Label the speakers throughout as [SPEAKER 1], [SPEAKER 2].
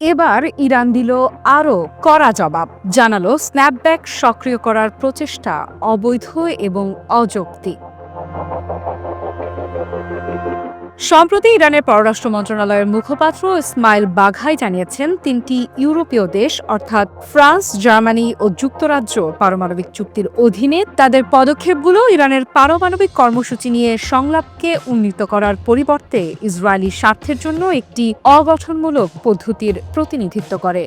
[SPEAKER 1] এবার ইরান দিল আরও কড়া জবাব জানালো স্ন্যাপব্যাক সক্রিয় করার প্রচেষ্টা অবৈধ এবং অযৌক্তিক। সম্প্রতি ইরানের পররাষ্ট্র মন্ত্রণালয়ের মুখপাত্র ইসমাইল বাঘাই জানিয়েছেন, তিনটি ইউরোপীয় দেশ, অর্থাৎ ফ্রান্স, জার্মানি ও যুক্তরাজ্য পারমাণবিক চুক্তির অধীনে তাদের পদক্ষেপগুলো ইরানের পারমাণবিক কর্মসূচি নিয়ে সংলাপকে উন্নীত করার পরিবর্তে ইসরায়েলি স্বার্থের জন্য একটি অগঠনমূলক পদ্ধতির প্রতিনিধিত্ব করে।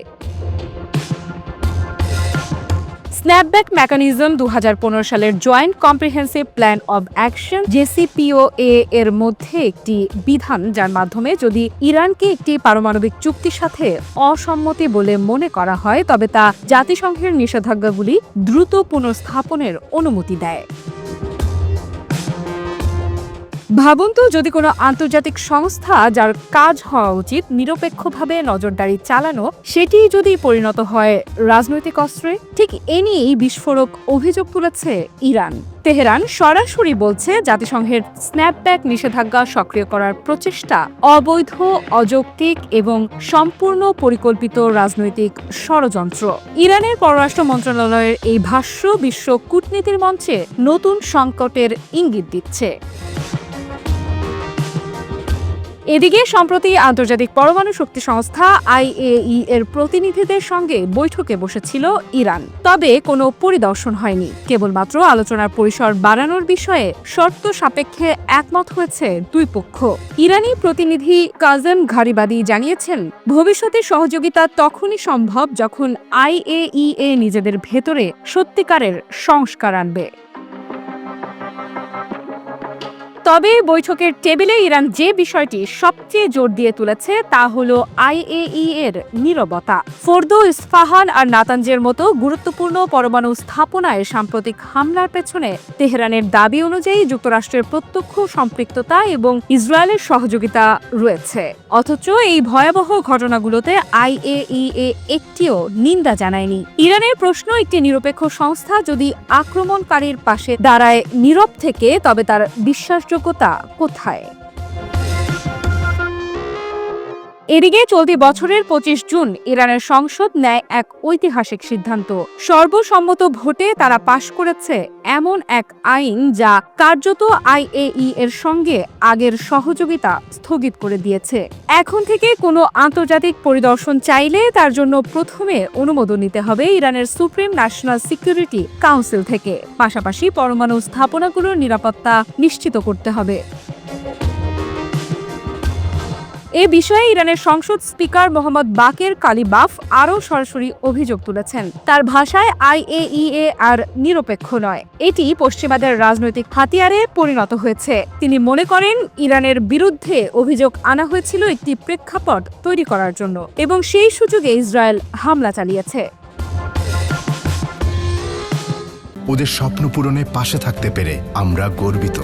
[SPEAKER 1] স্ন্যাপব্যাক মেকানিজম দু হাজার পনেরো সালের joint comprehensive plan of action JCPOA এর মধ্যে একটি বিধান, যার মাধ্যমে যদি ইরানকে একটি পারমাণবিক চুক্তির সাথে অসম্মতি বলে মনে করা হয়, তবে তা জাতিসংঘের নিষেধাজ্ঞাগুলি দ্রুত পুনঃস্থাপনের অনুমতি দেয়। ভাবুন তো, যদি কোনো আন্তর্জাতিক সংস্থা যার কাজ হওয়া উচিত, নিরপেক্ষভাবে নজরদারি চালানো, সেটি যদি পরিণত হয় রাজনৈতিক অস্ত্রে, ঠিক এ নিয়েই বিস্ফোরক অভিযোগ তুলেছে ইরান। তেহরান সরাসরি বলছে জাতিসংঘের স্ন্যাপব্যাক নিষেধাজ্ঞা সক্রিয় করার প্রচেষ্টা অবৈধ, অযৌক্তিক এবং সম্পূর্ণ পরিকল্পিত রাজনৈতিক ষড়যন্ত্র। ইরানের পররাষ্ট্র মন্ত্রণালয়ের এই ভাষ্য বিশ্ব কূটনীতির মঞ্চে নতুন সংকটের ইঙ্গিত দিচ্ছে। এদিকে সম্প্রতি আন্তর্জাতিক পরমাণু শক্তি সংস্থা আইএই এর প্রতিনিধিদের সঙ্গে বৈঠকে বসেছিল ইরান। তবে কোনো পরিদর্শন হয়নি। কেবলমাত্র আলোচনার পরিসর বাড়ানোর বিষয়ে শর্ত সাপেক্ষে একমত হয়েছে দুই পক্ষ। ইরানি প্রতিনিধি কাজম ঘারিবাদি জানিয়েছেন, ভবিষ্যতে সহযোগিতা তখনই সম্ভব যখন আইএইএ নিজেদের ভেতরে সত্যিকারের সংস্কার আনবে। তবে বৈঠকের টেবিলে ইরান যে বিষয়টি সবচেয়ে জোর দিয়ে তুলেছে তা হল আইএই এর নীরবতা। ফোর্দো ইস্ফাহান আর নাতানজের মতো গুরুত্বপূর্ণ পরমাণু স্থাপনায় সাম্প্রতিক হামলার পেছনে তেহরানের দাবি অনুযায়ী যুক্তরাষ্ট্রের প্রত্যক্ষ সম্পৃক্ততা এবং ইসরায়েলের সহযোগিতা রয়েছে। অথচ এই ভয়াবহ ঘটনাগুলোতে আইএইএ একটিও নিন্দা জানায়নি। ইরানের প্রশ্ন একটি নিরপেক্ষ সংস্থা যদি আক্রমণকারীর পাশে দাঁড়ায় নীরব থেকে তবে তার বিশ্বাসযোগ্যতা কোথায়? এদিকে চলতি বছরের পঁচিশ জুন ইরানের সংসদ নেয় এক ঐতিহাসিক সিদ্ধান্ত। সর্বসম্মত ভোটে তারা পাশ করেছে এমন এক আইন যা কার্যত আইএই এর সঙ্গে আগের সহযোগিতা স্থগিত করে দিয়েছে। এখন থেকে কোনো আন্তর্জাতিক পরিদর্শন চাইলে তার জন্য প্রথমে অনুমোদন নিতে হবে ইরানের সুপ্রিম ন্যাশনাল সিকিউরিটি কাউন্সিল থেকে। পাশাপাশি পরমাণু স্থাপনাগুলোর নিরাপত্তা নিশ্চিত করতে হবে। এ বিষয়ে ইরানের সংসদ স্পিকার মোহাম্মদ বাকের কালিবাফ আরও সরাসরি অভিযোগ তুলেছেন। তার ভাষায় আইএইএ আর নিরপেক্ষ নয়। এটি পশ্চিমাদের রাজনৈতিক হাতিয়ারে পরিণত হয়েছে। তিনি মনে করেন, ইরানের বিরুদ্ধে অভিযোগ আনা হয়েছিল একটি প্রেক্ষাপট তৈরি করার জন্য এবং সেই সুযোগে ইসরায়েল হামলা চালিয়েছে।
[SPEAKER 2] ওদের স্বপ্ন পূরণে পাশে থাকতে পেরে আমরা গর্বিত।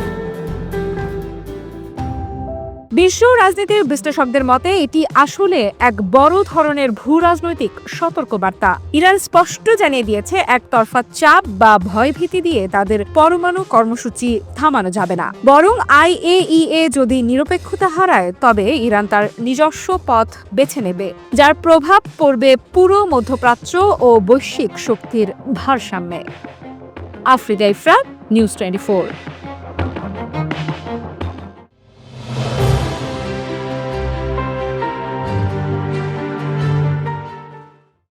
[SPEAKER 1] বিশ্ব রাজনীতির বিশ্লেষকদের মতে, এটি আসলে এক বড় ধরনের ভূ রাজনৈতিক সতর্কবার্তা। ইরান স্পষ্ট জানিয়ে দিয়েছে, একতরফা চাপ বা ভয়ভীতি দিয়ে তাদের পরমাণু কর্মসূচি থামানো যাবে না। বরং আইএইএ যদি নিরপেক্ষতা হারায়, তবে ইরান তার নিজস্ব পথ বেছে নেবে, যার প্রভাব পড়বে পুরো মধ্যপ্রাচ্য ও বৈশ্বিক শক্তির ভারসাম্যে। Afrida Ifrat, news twenty